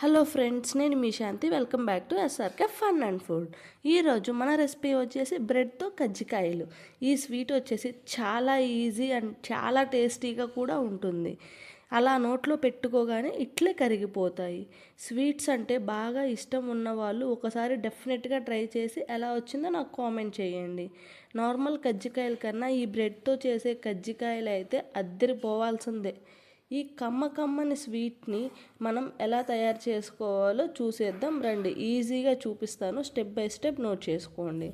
Hello friends నేను మీ Shanti. Welcome back to SRK fun and food. ఈరోజు మన recipe వచ్చేసి బ్రెడ్తో కజ్జికాయలు. ఈ స్వీట్ వచ్చేసి చాలా ఈజీ అండ్ చాలా టేస్టీగా కూడా ఉంటుంది. అలా నోట్లో పెట్టుకోగానే ఇట్లే కరిగిపోతాయి. స్వీట్స్ అంటే బాగా ఇష్టం ఉన్న వాళ్ళు ఒకసారి డెఫినెట్గా ట్రై చేసి ఎలా వచ్చిందో నాకు కామెంట్ చేయండి. నార్మల్ కజ్జికాయల కన్నా ఈ బ్రెడ్తో చేసే కజ్జికాయలు అయితే అద్దరిపోవాల్సిందే. ఈ కమ్మ కమ్మని స్వీట్ని మనం ఎలా తయారు చేసుకోవాలో చూసేద్దాం రండి. ఈజీగా చూపిస్తాను. స్టెప్ బై స్టెప్ నోట్ చేసుకోండి.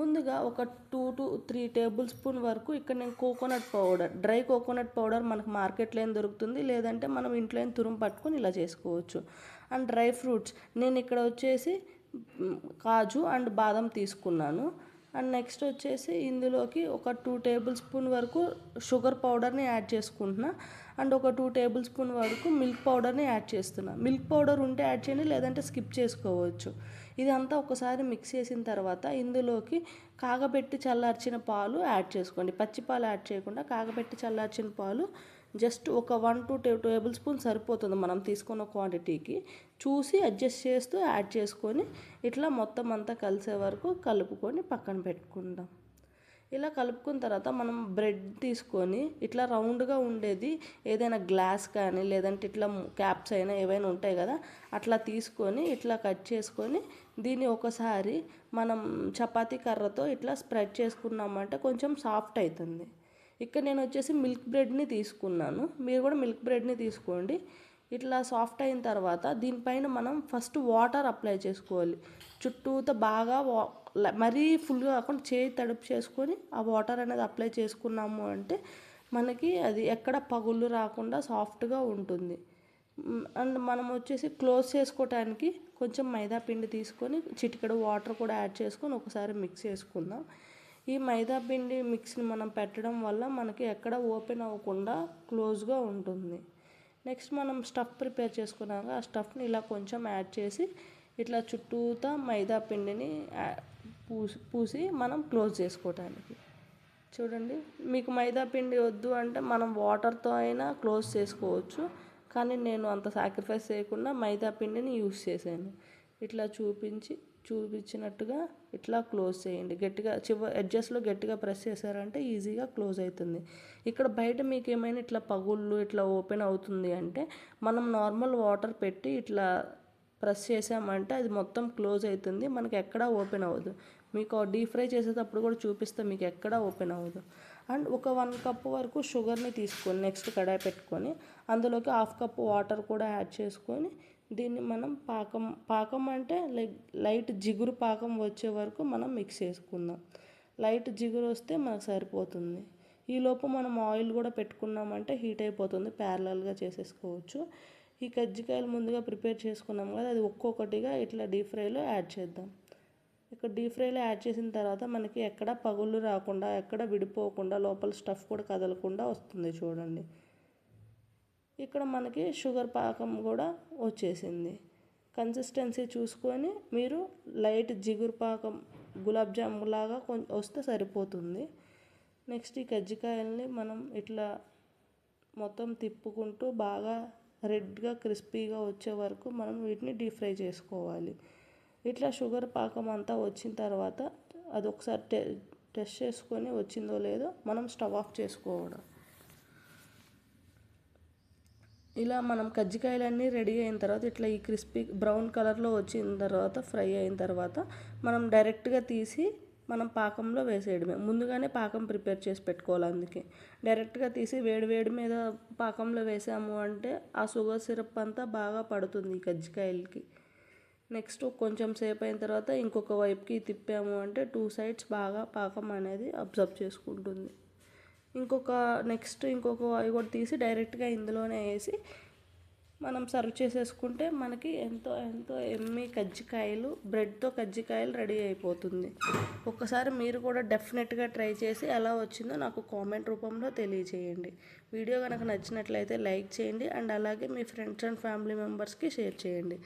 ముందుగా ఒక two to three tablespoon వరకు ఇక్కడ నేను coconut powder dry coconut powder మనకు మార్కెట్లో ఏం దొరుకుతుంది? లేదంటే మనం ఇంట్లో ఏం తురుము పట్టుకొని ఇలా చేసుకోవచ్చు. అండ్ డ్రై ఫ్రూట్స్ నేను ఇక్కడ వచ్చేసి కాజు అండ్ బాదం తీసుకున్నాను. అండ్ నెక్స్ట్ వచ్చేసి ఇందులోకి ఒక టూ టేబుల్ స్పూన్ వరకు షుగర్ పౌడర్ని యాడ్ చేసుకుంటున్నా. అండ్ ఒక టూ టేబుల్ స్పూన్ వరకు మిల్క్ పౌడర్ని యాడ్ చేస్తున్నా. మిల్క్ పౌడర్ ఉంటే యాడ్ చేయండి లేదంటే స్కిప్ చేసుకోవచ్చు. ఇదంతా ఒకసారి మిక్స్ చేసిన తర్వాత ఇందులోకి కాగబెట్టి చల్లార్చిన పాలు యాడ్ చేసుకోండి. పచ్చి పాలు యాడ్ చేయకుండా కాగబెట్టి చల్లార్చిన పాలు జస్ట్ ఒక వన్ టూ టేబుల్ స్పూన్ సరిపోతుంది మనం తీసుకున్న క్వాంటిటీకి. చూసి అడ్జస్ట్ చేస్తూ యాడ్ చేసుకొని ఇట్లా మొత్తం అంతా కలిసే వరకు కలుపుకొని పక్కన పెట్టుకుందాం. ఇలా కలుపుకున్న తర్వాత మనం బ్రెడ్ తీసుకొని ఇట్లా రౌండ్గా ఉండేది ఏదైనా గ్లాస్ కానీ లేదంటే ఇట్లా క్యాప్స్ అయినా ఏవైనా ఉంటాయి కదా అట్లా తీసుకొని ఇట్లా కట్ చేసుకొని దీన్ని ఒకసారి మనం చపాతీ కర్రతో ఇట్లా స్ప్రెడ్ చేసుకున్నామంటే కొంచెం సాఫ్ట్ అవుతుంది. ఇక్కడ నేను వచ్చేసి మిల్క్ బ్రెడ్ని తీసుకున్నాను. మీరు కూడా మిల్క్ బ్రెడ్ని తీసుకోండి. ఇట్లా సాఫ్ట్ అయిన తర్వాత దీనిపైన మనం ఫస్ట్ వాటర్ అప్లై చేసుకోవాలి. చుట్టూతో బాగా వా మరీ ఫుల్గా కాకుండా చేయి తడుపు చేసుకొని ఆ వాటర్ అనేది అప్లై చేసుకున్నాము అంటే మనకి అది ఎక్కడ పగుళ్ళు రాకుండా సాఫ్ట్గా ఉంటుంది. అండ్ మనం వచ్చేసి క్లోజ్ చేసుకోవటానికి కొంచెం మైదా పిండి తీసుకొని చిటికెడు వాటర్ కూడా యాడ్ చేసుకొని ఒకసారి మిక్స్ చేసుకుందాం. ఈ మైదా పిండి మిక్స్ని మనం పెట్టడం వల్ల మనకి ఎక్కడ ఓపెన్ అవ్వకుండా క్లోజ్గా ఉంటుంది. నెక్స్ట్ మనం స్టఫ్ ప్రిపేర్ చేసుకున్నాక ఆ స్టఫ్ని ఇలా కొంచెం యాడ్ చేసి ఇట్లా చుట్టూతా మైదా పిండిని పూసి పూసి మనం క్లోజ్ చేసుకోవటానికి. చూడండి మీకు మైదా పిండి వద్దు అంటే మనం వాటర్తో అయినా క్లోజ్ చేసుకోవచ్చు కానీ నేను అంత సాక్రిఫైస్ చేయకుండా మైదా పిండిని యూస్ చేశాను. ఇట్లా చూపించి చూపించినట్టుగా ఇట్లా క్లోజ్ చేయండి. గట్టిగా చివ ఎడ్జస్ట్లో గట్టిగా ప్రెస్ చేశారంటే ఈజీగా క్లోజ్ అవుతుంది ఇక్కడ బయట మీకు ఏమైనా ఇట్లా పగుళ్ళు ఇట్లా ఓపెన్ అవుతుంది అంటే మనం నార్మల్ వాటర్ పెట్టి ఇట్లా ప్రెస్ చేసామంటే అది మొత్తం క్లోజ్ అవుతుంది మనకి ఎక్కడా ఓపెన్ అవ్వదు. మీకు డీప్ ఫ్రై చేసేటప్పుడు కూడా చూపిస్తే మీకు ఎక్కడా ఓపెన్ అవ్వదు. అండ్ ఒక వన్ కప్ వరకు షుగర్ని తీసుకొని నెక్స్ట్ కడాయి పెట్టుకొని అందులోకి హాఫ్ కప్ వాటర్ కూడా యాడ్ చేసుకొని దీన్ని మనం పాకం పాకం అంటే లైక్ లైట్ జిగురు పాకం వచ్చే వరకు మనం మిక్స్ చేసుకుందాం. లైట్ జిగురు వస్తే మనకు సరిపోతుంది. ఈలోపు మనం ఆయిల్ కూడా పెట్టుకున్నామంటే హీట్ అయిపోతుంది. ప్యారలల్గా చేసేసుకోవచ్చు. ఈ కజ్జికాయలు ముందుగా ప్రిపేర్ చేసుకున్నాం కదా అది ఒక్కొక్కటిగా ఇట్లా డీప్ ఫ్రైలో యాడ్ చేద్దాం. ఇక్కడ డీప్ ఫ్రైలో యాడ్ చేసిన తర్వాత మనకి ఎక్కడ పగుళ్ళు రాకుండా ఎక్కడ విడిపోకుండా లోపల స్టఫ్ కూడా కదలకుండా వస్తుంది చూడండి. ఇక్కడ మనకి షుగర్ పాకం కూడా వచ్చేసింది. కన్సిస్టెన్సీ చూసుకొని మీరు లైట్ జిగురు పాకం గులాబ్ జాము లాగా కొంచెం వస్తే సరిపోతుంది. నెక్స్ట్ ఈ కజ్జికాయల్ని మనం ఇట్లా మొత్తం తిప్పుకుంటూ బాగా రెడ్గా క్రిస్పీగా వచ్చే వరకు మనం వీటిని డీప్ ఫ్రై చేసుకోవాలి. ఇట్లా షుగర్ పాకం అంతా వచ్చిన తర్వాత అది ఒకసారి టె టెస్ట్ చేసుకొని వచ్చిందో లేదో మనం స్టవ్ ఆఫ్ చేసుకోవడం. ఇలా మనం కజ్జికాయలన్నీ రెడీ అయిన తర్వాత ఇట్లా ఈ క్రిస్పీ బ్రౌన్ కలర్లో వచ్చిన తర్వాత ఫ్రై అయిన తర్వాత మనం డైరెక్ట్గా తీసి మనం పాకంలో వేసేయడమే. ముందుగానే పాకం ప్రిపేర్ చేసి పెట్టుకోవాలి అందుకే. డైరెక్ట్గా తీసి వేడి వేడి మీద పాకంలో వేసాము అంటే ఆ షుగర్ సిరప్ అంతా బాగా పడుతుంది ఈ కజ్జికాయలకి. నెక్స్ట్ కొంచెం సేపు అయిన తర్వాత ఇంకొక వైపుకి తిప్పాము అంటే టూ సైడ్స్ బాగా పాకం అనేది అబ్జర్వ్ చేసుకుంటుంది. ఇంకొక నెక్స్ట్ ఇంకొక అవి కూడా తీసి డైరెక్ట్గా ఇందులోనే వేసి మనం సర్వ్ చేసేసుకుంటే మనకి ఎంతో ఎంతో ఎమ్మి కజ్జికాయలు బ్రెడ్తో కజ్జికాయలు రెడీ అయిపోతుంది. ఒకసారి మీరు కూడా డెఫినెట్గా ట్రై చేసి ఎలా వచ్చిందో నాకు కామెంట్ రూపంలో తెలియజేయండి వీడియో కనుక నచ్చినట్లయితే లైక్ చేయండి. అండ్ అలాగే మీ ఫ్రెండ్స్ అండ్ ఫ్యామిలీ మెంబర్స్కి షేర్ చేయండి.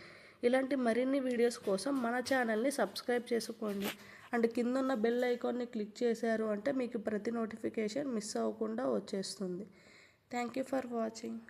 ఇలాంటి మరిన్ని వీడియోస్ కోసం మన ఛానల్ని సబ్స్క్రైబ్ చేసుకోండి. అండ్ కింద ఉన్న బెల్ ఐకాన్ని క్లిక్ చేశారు అంటే మీకు ప్రతి నోటిఫికేషన్ మిస్ అవ్వకుండా వచ్చేస్తుంది. Thank you for watching.